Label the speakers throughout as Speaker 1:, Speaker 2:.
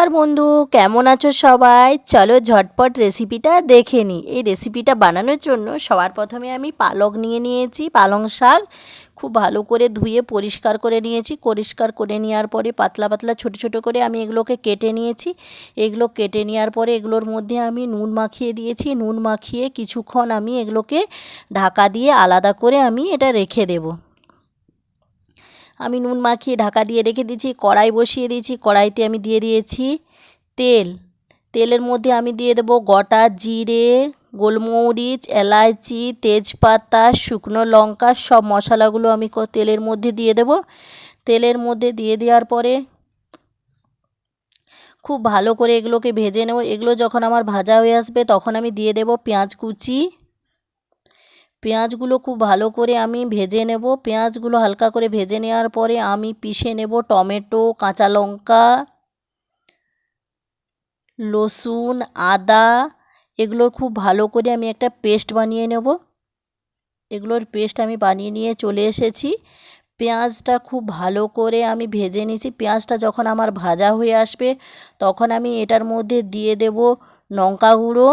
Speaker 1: নমস্কার বন্ধু, কেমন আছো সবাই? চলো ঝটপট রেসিপিটা দেখে নিই এই রেসিপিটা বানানোর জন্য সবার প্রথমে আমি পালক নিয়ে নিয়েছি, পালং শাক। খুব ভালো করে ধুয়ে পরিষ্কার করে নিয়েছি। পরিষ্কার করে নেওয়ার পরে পাতলা পাতলা ছোট ছোট করে আমি এগুলোকে কেটে নিয়েছি। এগুলো কেটে নেওয়ার পরে এগুলোর মধ্যে আমি নুন মাখিয়ে দিয়েছি। নুন মাখিয়ে কিছুক্ষণ আমি এগুলোকে ঢাকা দিয়ে আলাদা করে আমি এটা রেখে দেবো। আমি নুন মাখিয়ে ঢাকা দিয়ে রেখে দিয়েছি, কড়াই বসিয়ে দিয়েছি, কড়াইতে আমি দিয়ে দিয়েছি তেল। তেলের মধ্যে আমি দিয়ে দেবো গোটা জিরে, গোলমরিচ এলাচি তেজপাতা, শুকনো লঙ্কা, সব মশলাগুলো আমি তেলের মধ্যে দিয়ে দেবো। তেলের মধ্যে দিয়ে দেওয়ার পরে খুব ভালো করে এগুলোকে ভেজে নেব। এগুলো যখন আমার ভাজা হয়ে আসবে তখন আমি দিয়ে দেবো পেঁয়াজ কুচি পেঁয়াজগুলো খুব ভালো করে আমি ভেজে নেব। পেঁয়াজগুলো হালকা করে ভেজে নেওয়ার পরে আমি পিষে নেব টমেটো, কাঁচা লঙ্কা, রসুন, আদা। এগুলোর খুব ভালো করে আমি একটা পেস্ট বানিয়ে নেব। এগুলোর পেস্ট আমি বানিয়ে নিয়ে চলে এসেছি। পেঁয়াজটা খুব ভালো করে আমি ভেজে নিয়েছি। পেঁয়াজটা যখন আমার ভাজা হয়ে আসবে তখন আমি এটার মধ্যে দিয়ে দেব লঙ্কা গুঁড়ো।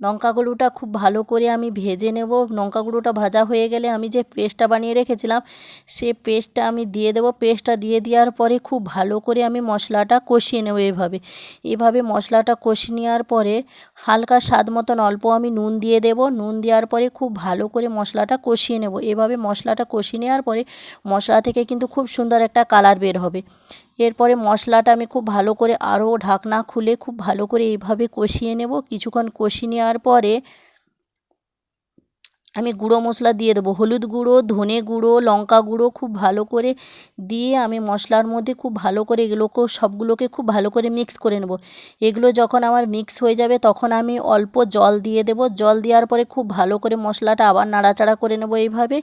Speaker 1: লঙ্কা গুঁড়োটা খুব ভালো করে আমি ভেজে নেব। লঙ্কা গুঁড়োটা ভাজা হয়ে গেলে আমি যে পেস্টটা বানিয়ে রেখেছিলাম, সে পেস্টটা আমি দিয়ে দেবো। পেস্টটা দিয়ে দেওয়ার পরে খুব ভালো করে আমি মশলাটা কষিয়ে নেব এভাবে। এভাবে মশলাটা কষিয়ে নেওয়ার পরে হালকা স্বাদ মতন অল্প আমি নুন দিয়ে দেব। নুন দেওয়ার পরে খুব ভালো করে মশলাটা কষিয়ে নেব। এভাবে মশলাটা কষিয়ে নেওয়ার পরে মশলা থেকে কিন্তু খুব সুন্দর একটা কালার বের হবে। এরপরে মশলাটা আমি খুব ভালো করে আরও ঢাকনা খুলে খুব ভালো করে এইভাবে কষিয়ে নেব। কিছুক্ষণ কষিয়ে নেওয়ার পরে আমি গুঁড়ো মশলা দিয়ে দেবো। হলুদ গুঁড়ো, ধনে গুঁড়ো, লঙ্কা গুঁড়ো খুব ভালো করে দিয়ে আমি মশলার মধ্যে খুব ভালো করে এগুলোকেও সবগুলোকে খুব ভালো করে মিক্স করে নেব। এগুলো যখন আমার মিক্স হয়ে যাবে তখন আমি অল্প জল দিয়ে দেবো। জল দেওয়ার পরে খুব ভালো করে মশলাটা আবার নাড়াচাড়া করে নেব এইভাবে।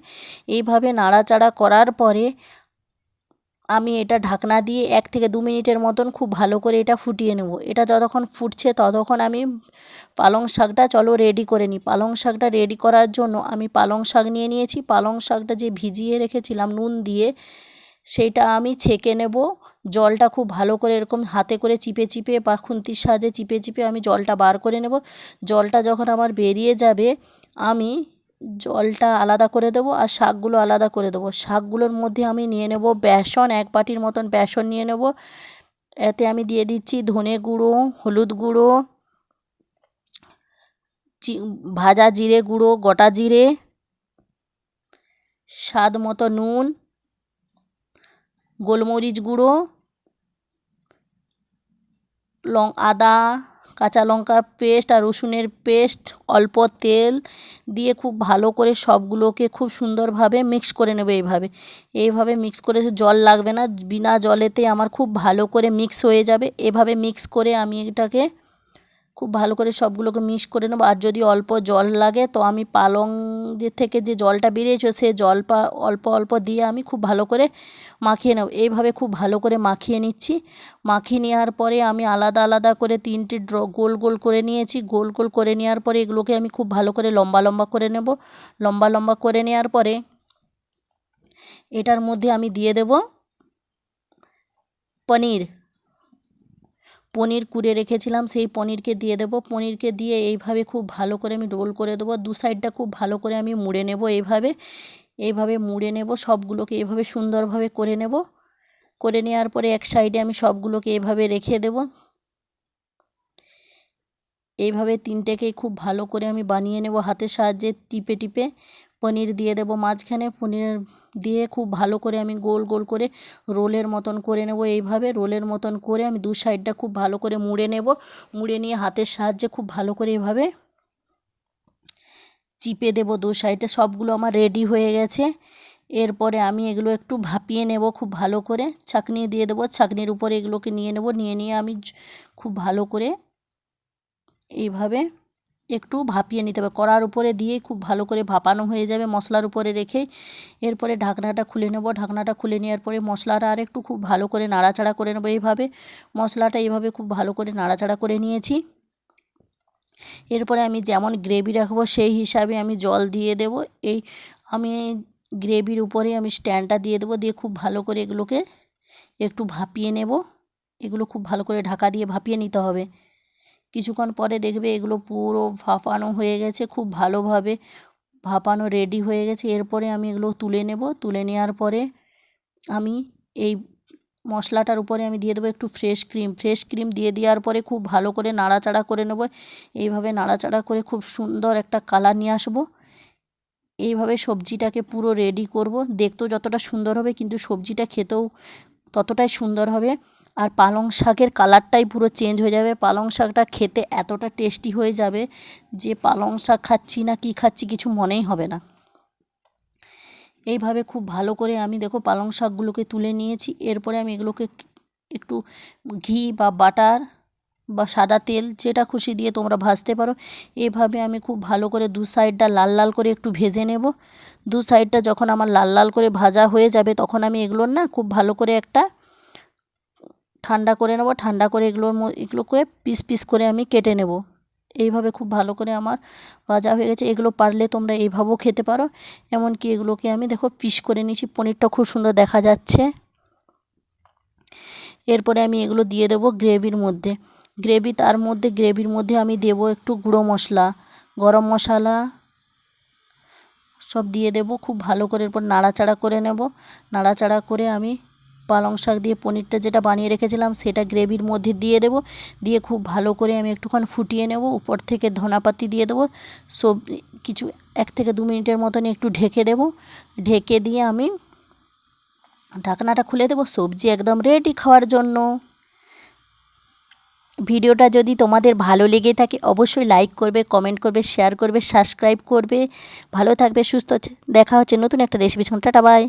Speaker 1: এইভাবে নাড়াচাড়া করার পরে আমি এটা ঢাকনা দিয়ে এক থেকে দু মিনিটের মতন খুব ভালো করে এটা ফুটিয়ে নেব। এটা যতক্ষণ ফুটছে ততক্ষণ আমি পালং শাকটা চলো রেডি করে নিই। পালং শাকটা রেডি করার জন্য আমি পালং শাক নিয়ে নিয়েছি। পালং শাকটা যে ভিজিয়ে রেখেছিলাম নুন দিয়ে সেইটা আমি ছেঁকে নেব। জলটা খুব ভালো করে এরকম হাতে করে চিপে চিপে বা খুন্তির সাহায্যে চিপে চিপে আমি জলটা বার করে নেব। জলটা যখন আমার বেরিয়ে যাবে, আমি জলটা আলাদা করে দেবো আর শাকগুলো আলাদা করে দেবো। শাকগুলোর মধ্যে আমি নিয়ে নেব বেসন, এক বাটির মতন বেসন নিয়ে নেব। এতে আমি দিয়ে দিচ্ছি ধনে গুঁড়ো, হলুদ গুঁড়ো ভাজা জিরে গুঁড়ো, গোটা জিরে, স্বাদ মতো নুন, গোলমরিচ গুঁড়ো, লং, আদা কাঁচা লঙ্কার পেস্ট আর রসুনের পেস্ট অল্প তেল দিয়ে খুব ভালো করে সবগুলোকে খুব সুন্দরভাবে মিক্স করে নেবে এইভাবে। এইভাবে মিক্স করে জল লাগবে না, বিনা জলেতে আমার খুব ভালো করে মিক্স হয়ে যাবে। এভাবে মিক্স করে আমি এটাকে খুব ভালো করে সবগুলোকে মিক্স করে নেব। আর যদি অল্প জল লাগে, তো আমি পালং থেকে যে জলটা বেরিয়েছে, সে জল পা অল্প অল্প দিয়ে আমি খুব ভালো করে মাখিয়ে নেব। এইভাবে খুব ভালো করে মাখিয়ে নিচ্ছি। মাখিয়ে নেওয়ার পরে আমি আলাদা আলাদা করে তিনটে ড্র, গোল গোল করে নিয়েছি। গোল গোল করে নেওয়ার পরে এগুলোকে আমি খুব ভালো করে লম্বা লম্বা করে নেব। লম্বা লম্বা করে নেওয়ার পরে এটার মধ্যে আমি দিয়ে দেব পনির। পনির কুড়ে রেখেছিলাম, সেই পনিরকে দিয়ে দেবো। পনিরকে দিয়ে এইভাবে খুব ভালো করে আমি রোল করে দেবো। দু সাইডটা খুব ভালো করে আমি মুড়ে নেব এইভাবে। এইভাবে মুড়ে নেব, সবগুলোকে এভাবে সুন্দরভাবে করে নেব। করে নেওয়ার পরে এক সাইডে আমি সবগুলোকে এভাবে রেখে দেব। এইভাবে তিনটেকেই খুব ভালো করে আমি বানিয়ে নেব হাতের সাহায্যে, টিপে টিপে। পনির দিয়ে দেবো মাঝখানে, পনির দিয়ে খুব ভালো করে আমি গোল গোল করে রোলের মতন করে নেব। এইভাবে রোলের মতন করে আমি দু সাইডটা খুব ভালো করে মুড়ে নেব। মুড়ে নিয়ে হাতের সাহায্যে খুব ভালো করে এভাবে চিপে দেবো দু সাইডে। সবগুলো আমার রেডি হয়ে গেছে। এরপরে আমি এগুলো একটু ভাপিয়ে নেব খুব ভালো করে। ছাঁকনি দিয়ে দেবো, ছাঁকনির উপরে এগুলোকে নিয়ে নেব। নিয়ে নিয়ে আমি খুব ভালো করে এইভাবে একটু ভাপিয়ে নিতে হবে। কড়ার উপরে দিয়ে খুব ভালো করে ভাপানো হয়ে যাবে মশলার উপরে রেখে। এরপরে ঢাকনাটা খুলে নেব। ঢাকনাটা খুলে নেওয়ার পরে মশলাটা আর একটু খুব ভালো করে নাড়াচাড়া করে নেব এইভাবে। মশলাটা এইভাবে খুব ভালো করে নাড়াচাড়া করে নিয়েছি। এরপরে আমি যেমন গ্রেভি রাখব সেই হিসাবে আমি জল দিয়ে দেব। এই আমি গ্রেভির উপরে আমি স্ট্যান্ডটা দিয়ে দেবো। দিয়ে খুব ভালো করে এগুলোকে একটু ভাপিয়ে নেব। এগুলো খুব ভালো করে ঢাকা দিয়ে ভাপিয়ে নিতে হবে। কিছুক্ষণ পরে দেখবে এগুলো পুরো ভাপানো হয়ে গেছে, খুব ভালোভাবে ভাপানো রেডি হয়ে গেছে। এরপরে আমি এগুলো তুলে নেব। তুলে নেওয়ার পরে আমি এই মশলাটার উপরে আমি দিয়ে দেবো একটু ফ্রেশ ক্রিম ফ্রেশ ক্রিম দিয়ে দেওয়ার পরে খুব ভালো করে নাড়াচাড়া করে নেব। এইভাবে নাড়াচাড়া করে খুব সুন্দর একটা কালার নিয়ে আসব। এইভাবে সবজিটাকে পুরো রেডি করব। দেখতেও যতটা সুন্দর হবে, কিন্তু সবজিটা খেতেও ততটাই সুন্দর হবে। আর পালং শাকের কালারটাই পুরো চেঞ্জ হয়ে যাবে। পালং শাকটা খেতে এতটা টেস্টি হয়ে যাবে যে পালং শাক খাচ্ছি না কি খাচ্ছি কিছু মনেই হবে না। এইভাবে খুব ভালো করে আমি দেখো পালং শাকগুলোকে তুলে নিয়েছি। এরপরে আমি এগুলোকে একটু ঘি বা বাটার বা সাদা তেল যেটা খুশি দিয়ে তোমরা ভাজতে পারো। এভাবে আমি খুব ভালো করে দু সাইডটা লাল লাল করে একটু ভেজে নেব। দু সাইডটা যখন আমার লাল লাল করে ভাজা হয়ে যাবে তখন আমি এগুলোর না খুব ভালো করে একটা ঠান্ডা করে নেব, ঠান্ডা করে এগুলোর এগুলোকে পিস পিস করে আমি কেটে নেব। এইভাবে খুব ভালো করে আমার ভাজা হয়ে গেছে। এগুলো পারলে তোমরা এইভাবেও খেতে পারো। এমনকি এগুলোকে আমি দেখো পিস করে নিয়েছি। পনিরটা খুব সুন্দর দেখা যাচ্ছে। এরপরে আমি এগুলো দিয়ে দেবো গ্রেভির মধ্যে। গ্রেভি তার মধ্যে, গ্রেভির মধ্যে আমি দেবো একটু গুঁড়ো মশলা, গরম মশলা সব দিয়ে দেবো। খুব ভালো করে এরপর নাড়াচাড়া করে নেব। নাড়াচাড়া করে আমি পালং শাক দিয়ে পনিরটা যেটা বানিয়ে রেখেছিলাম, সেটা গ্রেভির মধ্যে দিয়ে দেবো। দিয়ে খুব ভালো করে আমি একটুখানি ফুটিয়ে নেব। উপর থেকে ধনাপাতি দিয়ে দেবো। সব, কিছু এক থেকে দু মিনিটের মতন একটু ঢেকে দেব। ঢেকে দিয়ে আমি ঢাকনাটা খুলে দেবো, সবজি একদম রেডি খাওয়ার জন্য। ভিডিওটা যদি তোমাদের ভালো লেগে থাকে, অবশ্যই লাইক করবে কমেন্ট করবে শেয়ার করবে সাবস্ক্রাইব করবে। ভালো থাকবে, সুস্থ দেখা হচ্ছে নতুন একটা রেসিপি টাটা বাই